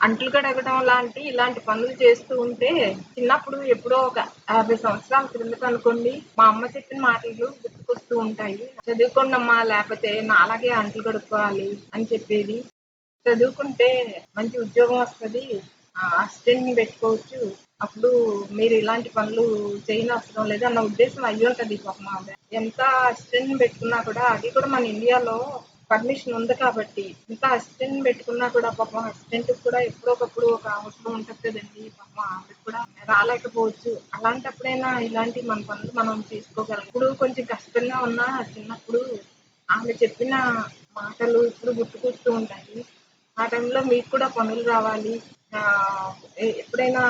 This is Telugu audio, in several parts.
అంట్లు కడగడం లాంటి ఇలాంటి పనులు చేస్తూ ఉంటే చిన్నప్పుడు ఎప్పుడో ఒక యాభై సంవత్సరాల క్రిందట అనుకోండి మా అమ్మ చెప్పిన మాటలు గుర్తుకొస్తూ ఉంటాయి. చదువుకోండమ్మా లేకపోతే నాలాగే అంట్లు కడుక్కోవాలి అని చెప్పేది. చదువుకుంటే మంచి ఉద్యోగం వస్తుంది అసిస్టెంట్ని పెట్టుకోవచ్చు. అప్పుడు మీరు ఇలాంటి పనులు చేయనవసరం లేదు అన్న ఉద్దేశం అయ్యి ఉంటుంది పాప ఎంత అసిస్టెంట్ని పెట్టుకున్నా కూడా అది కూడా మన ఇండియాలో పర్మిషన్ ఉంది కాబట్టి ఇంత అసిస్టెంట్ పెట్టుకున్నా కూడా పాపం అసిస్టెంట్ కూడా ఎప్పుడో ఒకప్పుడు ఒక అవసరం ఉంటుంది కదండి పాపం ఆవిడ కూడా రాలేకపోవచ్చు. అలాంటప్పుడైనా ఇలాంటి మన పనులు మనం చేసుకోగలం. ఇప్పుడు కొంచెం కష్టంగా ఉన్నా చిన్నప్పుడు ఆమె చెప్పిన మాటలు ఇప్పుడు గుర్తుకొస్తూ ఉంటాయి. ఆ టైంలో మీకు కూడా పనులు రావాలి. ఎప్పుడైనా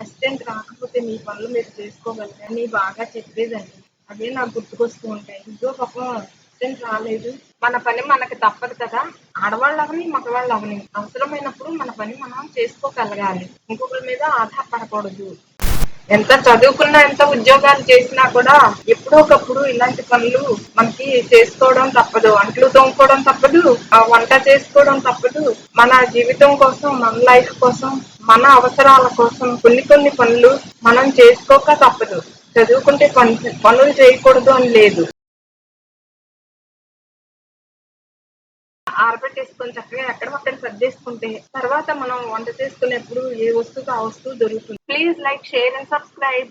అసిస్టెంట్ రాకపోతే మీ పనులు మీరు చేసుకోగలరా అని బాగా చెప్పేదండి. అదే నాకు గుర్తుకొస్తూ ఉంటాయి. ఇంకో పాపం అసిస్టెంట్ రాలేదు మన పని మనకి తప్పదు కదా. ఆడవాళ్ళు అవని మగవాళ్ళు అవని అవసరమైనప్పుడు మన పని మనం చేసుకోగలగాలి. ఇంకొకరి మీద ఆధారపడకూడదు. ఎంత చదువుకున్నా ఎంత ఉద్యోగాలు చేసినా కూడా ఎప్పుడో ఒకప్పుడు ఇలాంటి పనులు మనకి చేసుకోవడం తప్పదు. అంట్లు తోముకోవడం తప్పదు. ఆ వంట చేసుకోవడం తప్పదు. మన జీవితం కోసం మన లైఫ్ కోసం మన అవసరాల కోసం కొన్ని కొన్ని పనులు మనం చేసుకోక తప్పదు. చదువుకుంటే పని పనులు చేయకూడదు అని లేదు. ఆరబెట్టేసుకొని చక్కగా ఎక్కడ అక్కడ సర్దేసుకుంటే తర్వాత మనం వంట చేసుకునేప్పుడు ఏ వస్తువుకి ఆ వస్తువు దొరుకుతుంది. Please like share and subscribe